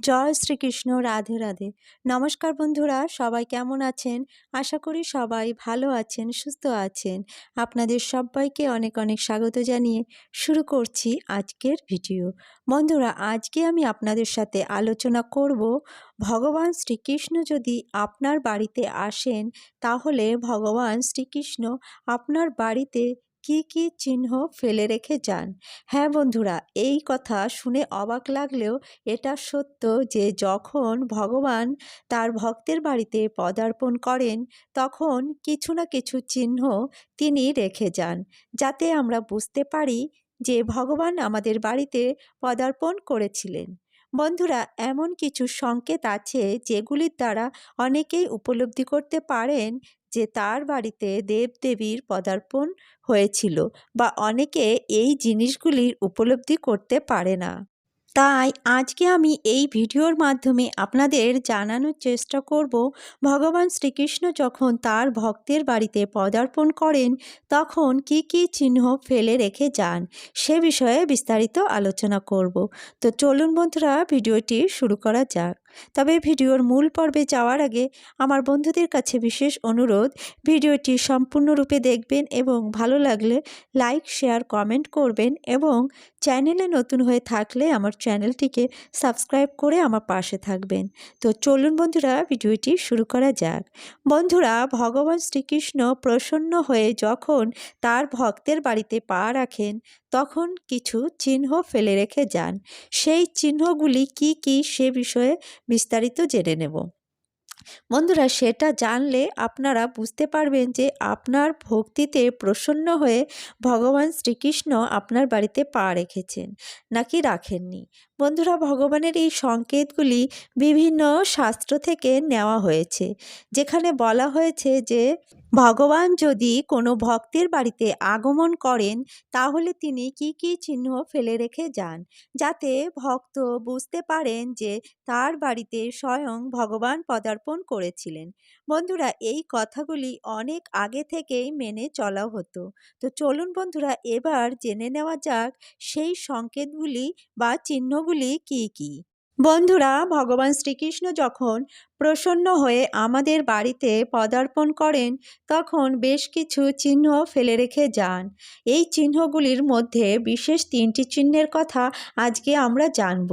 জয় শ্রীকৃষ্ণ, রাধে রাধে। নমস্কার বন্ধুরা, সবাই কেমন আছেন? আশা করি সবাই ভালো আছেন, সুস্থ আছেন। আপনাদের সবাইকে অনেক অনেক স্বাগত জানিয়ে শুরু করছি আজকের ভিডিও। বন্ধুরা, আজকে আমি আপনাদের সাথে আলোচনা করব, ভগবান শ্রীকৃষ্ণ যদি আপনার বাড়িতে আসেন, তাহলে ভগবান শ্রীকৃষ্ণ আপনার বাড়িতে কি কি চিহ্ন ফেলে রেখে যান? হ্যাঁ বন্ধুরা, এই কথা শুনে অবাক লাগলেও এটা সত্য যে যখন ভগবান তার ভক্তের বাড়িতে পদার্পণ করেন, তখন কিছু না কিছু চিহ্ন তিনি রেখে যান। যাতে আমরা বুঝতে পারি যে ভগবান আমাদের বাড়িতে পদার্পণ করেছিলেন। বন্ধুরা, এমন কিছু সংকেত আছে যেগুলির দ্বারা অনেকেই উপলব্ধি করতে পারেন যে তার বাড়িতে দেবদেবীর পদার্পণ হয়েছিল বা অনেকে এই জিনিসগুলির উপলব্ধি করতে পারে না। তাই আজকে আমি এই ভিডিওর মাধ্যমে আপনাদের জানানোর চেষ্টা করব, ভগবান শ্রীকৃষ্ণ যখন তার ভক্তের বাড়িতে পদার্পণ করেন, তখন কি কি চিহ্ন ফেলে রেখে যান, সে বিষয়ে বিস্তারিত আলোচনা করব। তো চলুন বন্ধুরা, ভিডিওটি শুরু করা যাক। তবে ভিডিওর মূল পর্বে যাওয়ার আগে আমার বন্ধুদের কাছে বিশেষ অনুরোধ, ভিডিওটি সম্পূর্ণরূপে দেখবেন এবং ভালো লাগলে লাইক, শেয়ার, কমেন্ট করবেন এবং চ্যানেলে নতুন হয়ে থাকলে আমার চ্যানেলটিকে সাবস্ক্রাইব করে আমার পাশে থাকবেন। তো চলুন বন্ধুরা, ভিডিওটি শুরু করা যাক। বন্ধুরা, ভগবান শ্রীকৃষ্ণ প্রসন্ন হয়ে যখন তার ভক্তের বাড়িতে পা রাখেন, তখন কিছু চিহ্ন ফেলে রেখে যান। সেই চিহ্নগুলি কি কি সে বিষয়ে বিস্তারিত জেনে নেব। বন্ধুরা, সেটা জানলে আপনারা বুঝতে পারবেন যে আপনার ভক্তিতে প্রসন্ন হয়ে ভগবান শ্রীকৃষ্ণ আপনার বাড়িতে পা রেখেছেন নাকি রাখেননি। বন্ধুরা, ভগবানের এই সংকেতগুলি বিভিন্ন শাস্ত্র থেকে নেওয়া হয়েছে। যেখানে বলা হয়েছে যে, ভগবান যদি কোনো ভক্তের বাড়িতে আগমন করেন, তাহলে তিনি কি কি চিহ্ন ফেলে রেখে যান? যাতে ভক্ত বুঝতে পারেন যে তার বাড়িতে স্বয়ং ভগবান পদার্পণ করেছিলেন। বন্ধুরা, এই কথাগুলি অনেক আগে থেকেই মেনে চলা হতো। তো চলুন বন্ধুরা, এবার জেনে নেওয়া যাক সেই সংকেতগুলি বা চিহ্নগুলি কি কি। বন্ধুরা, ভগবান শ্রীকৃষ্ণ যখন প্রসন্ন হয়ে আমাদের বাড়িতে পদার্পণ করেন, তখন বেশ কিছু চিহ্ন ফেলে রেখে যান। এই চিহ্নগুলির মধ্যে বিশেষ তিনটি চিহ্নের কথা আজকে আমরা জানব।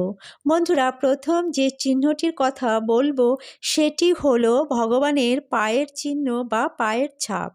বন্ধুরা, প্রথম যে চিহ্নটির কথা বলব, সেটি হলো ভগবানের পায়ের চিহ্ন বা পায়ের ছাপ।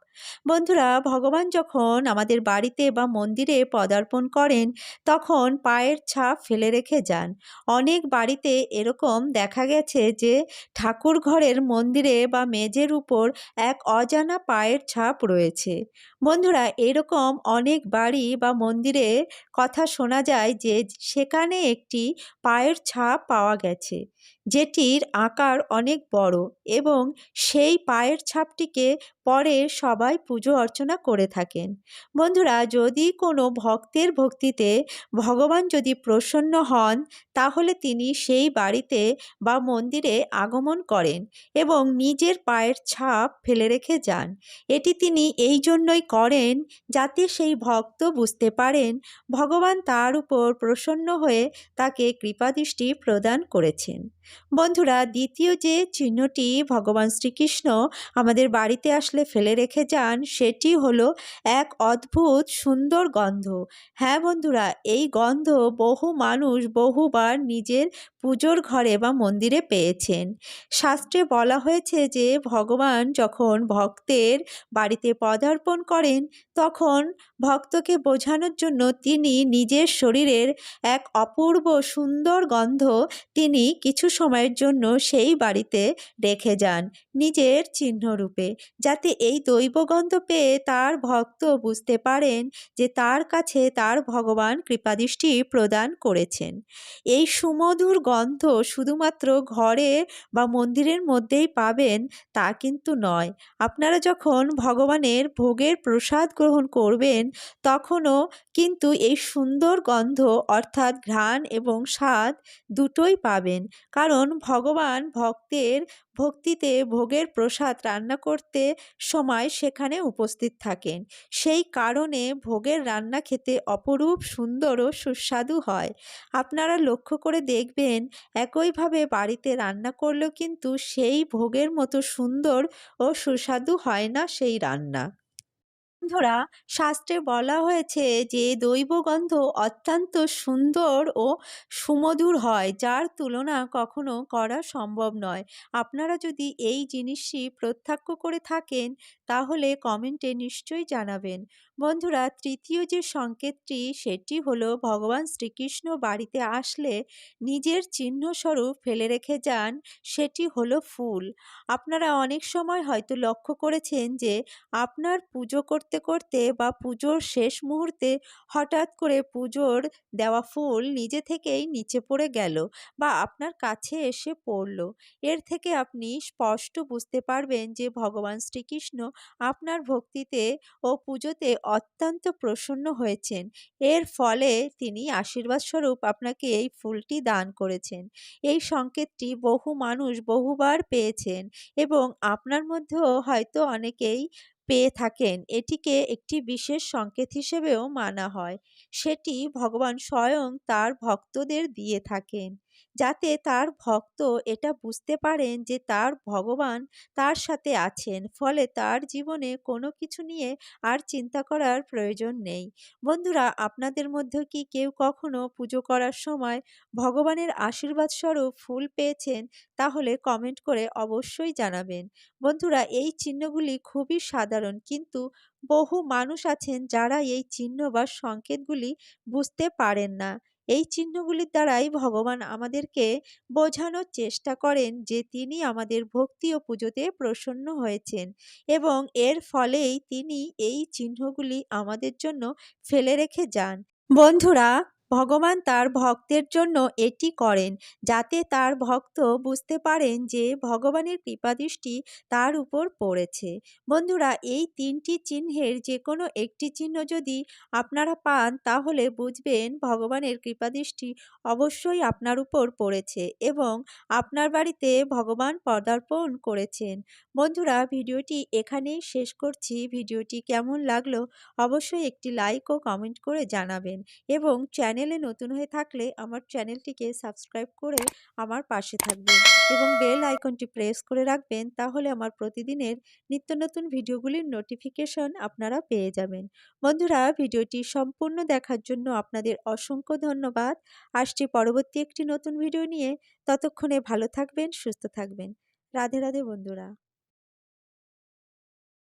বন্ধুরা, ভগবান যখন আমাদের বাড়িতে বা মন্দিরে পদার্পণ করেন, তখন পায়ের ছাপ ফেলে রেখে যান। অনেক বাড়িতে এরকম দেখা গেছে যে ঠাকুর ঘরের মন্দিরে বা মেজের উপর এক অজানা পায়ের ছাপ রয়েছে। বন্ধুরা, এরকম অনেক বাড়ি বা মন্দিরে কথা শোনা যায় যে সেখানে একটি পায়ের ছাপ পাওয়া গেছে। যেটির আকার অনেক বড় এবং সেই পায়ের ছাপটিকে পরে সবাই পুজো অর্চনা করে থাকেন। বন্ধুরা, যদি কোনো ভক্তের ভক্তিতে ভগবান যদি প্রসন্ন হন, তাহলে তিনি সেই বাড়িতে বা মন্দিরে আগমন করেন এবং নিজের পায়ের ছাপ ফেলে রেখে যান। এটি তিনি এই জন্যই করেন যাতে সেই ভক্ত বুঝতে পারেন ভগবান তার উপর প্রসন্ন হয়ে তাকে কৃপাদৃষ্টি প্রদান করেছেন। বন্ধুরা, দ্বিতীয় যে চিহ্নটি ভগবান শ্রীকৃষ্ণ আমাদের বাড়িতে আসলে ফেলে রেখে যান, সেটি হলো এক অদ্ভুত সুন্দর গন্ধ। হ্যাঁ বন্ধুরা, এই গন্ধ বহু মানুষ বহুবার নিজের পুজোর ঘরে বা মন্দিরে পেয়েছেন। শাস্ত্রে বলা হয়েছে যে, ভগবান যখন ভক্তের বাড়িতে পদার্পণ করেন, তখন ভক্তকে বোঝানোর জন্য তিনি নিজের শরীরের এক অপূর্ব সুন্দর গন্ধ তিনি কিছু সময়ের জন্য সেই বাড়িতে রেখে যান নিজের চিহ্নরূপে যাতে এই দৈবগন্ধ পেয়ে তার ভক্ত বুঝতে পারেন যে, তার কাছে তার ভগবান কৃপাদৃষ্টি প্রদান করেছেন। এই সুমধুর গন্ধ শুধুমাত্র ঘরে বা মন্দিরের মধ্যেই পাবেন তা কিন্তু নয়। আপনারা যখন ভগবানের ভোগের প্রসাদ গ্রহণ করবেন, তখনও কিন্তু এই সুন্দর গন্ধ অর্থাৎ ঘ্রাণ এবং স্বাদ দুটোই পাবেন। কারণ ভগবান ভক্তের ভক্তিতে ভোগের প্রসাদ রান্না করতে সময় সেখানে উপস্থিত থাকেন। সেই কারণে ভোগের রান্না খেতে অপরূপ সুন্দর ও সুস্বাদু হয়। আপনারা লক্ষ্য করে দেখবেন, একইভাবে বাড়িতে রান্না করলেও কিন্তু সেই ভোগের মতো সুন্দর ও সুস্বাদু হয় না সেই রান্না। বন্ধুরা, শাস্ত্রে বলা হয়েছে যে দৈবগন্ধ অত্যন্ত সুন্দর ও সুমধুর হয়, যার তুলনা কখনো করা সম্ভব নয়। আপনারা যদি এই জিনিসটি প্রত্যক্ষ করে থাকেন তাহলে কমেন্টে নিশ্চয়ই জানাবেন। বন্ধুরা, তৃতীয় যে সংকেতটি, সেটি হলো, ভগবান শ্রীকৃষ্ণ বাড়িতে আসলে নিজের চিহ্নস্বরূপ ফেলে রেখে যান, সেটি হলো ফুল। আপনারা অনেক সময় হয়তো লক্ষ্য করেছেন যে, আপনার পুজো করতে করতে বা পুজোর শেষ মুহূর্তে হঠাৎ করে পুজোর দেওয়া ফুল নিজে থেকেই নিচে পড়ে গেল বা আপনার কাছে এসে পড়ল। এর থেকে আপনি স্পষ্ট বুঝতে পারবেন যে, ভগবান শ্রীকৃষ্ণ আপনার ভক্তিতে ও পুজোতে অত্যন্ত প্রসন্ন হয়েছেন। এর ফলে তিনি আশীর্বাদ স্বরূপ আপনাকে এই ফুলটি দান করেছেন। এই সংকেতটি বহু মানুষ বহুবার পেয়েছেন এবং আপনার মধ্যেও হয়তো অনেকেই পেয়ে থাকেন। এটিকে একটি বিশেষ সংকেত হিসেবেও মানা হয়। সেটি ভগবান স্বয়ং তার ভক্তদের দিয়ে থাকেন। যাতে তার ভক্ত এটা বুঝতে পারেন যে তার ভগবান তার সাথে আছেন। ফলে তার জীবনে কোনো কিছু নিয়ে আর চিন্তা করার প্রয়োজন নেই। বন্ধুরা, আপনাদের মধ্যে কি কেউ কখনো পুজো করার সময় ভগবানের আশীর্বাদ স্বরূপ ফুল পেয়েছেন? তাহলে কমেন্ট করে অবশ্যই জানাবেন। বন্ধুরা, এই চিহ্নগুলি খুবই সাধারণ, কিন্তু বহু মানুষ আছেন যারা এই চিহ্ন বা সংকেতগুলি বুঝতে পারেন না। এই চিহ্নগুলির দ্বারাই ভগবান আমাদেরকে বোঝানোর চেষ্টা করেন যে তিনি আমাদের ভক্তি ও পুজোতে প্রসন্ন হয়েছেন এবং এর ফলেই তিনি এই চিহ্নগুলি আমাদের জন্য ফেলে রেখে যান। বন্ধুরা ভগবান তার ভক্তের জন্য এটি করেন, যাতে তার ভক্ত বুঝতে পারেন যে ভগবানের কৃপাদৃষ্টি তার উপর পড়েছে। বন্ধুরা, এই তিনটি চিহ্নের যে কোনো একটি চিহ্ন যদি আপনারা পান, তাহলে বুঝবেন ভগবানের কৃপাদৃষ্টি অবশ্যই আপনার উপর পড়েছে এবং আপনার বাড়িতে ভগবান পদার্পণ করেছেন। বন্ধুরা, ভিডিওটি এখানেই শেষ করছি। ভিডিওটি কেমন লাগল অবশ্যই একটি লাইক ও কমেন্ট করে জানাবেন এবং চ্যানেলে নতুন হয়ে থাকলে আমার চ্যানেলটিকে সাবস্ক্রাইব করে আমার পাশে থাকবেন এবং বেল আইকনটি প্রেস করে রাখবেন তাহলে আমার প্রতিদিনের নিত্য নতুন ভিডিওগুলির নোটিফিকেশন আপনারা পেয়ে যাবেন। বন্ধুরা, ভিডিওটি সম্পূর্ণ দেখার জন্য আপনাদের অসংখ্য ধন্যবাদ। আসছি পরবর্তী একটি নতুন ভিডিও নিয়ে। ততক্ষণে ভালো থাকবেন, সুস্থ থাকবেন। রাধে রাধে বন্ধুরা।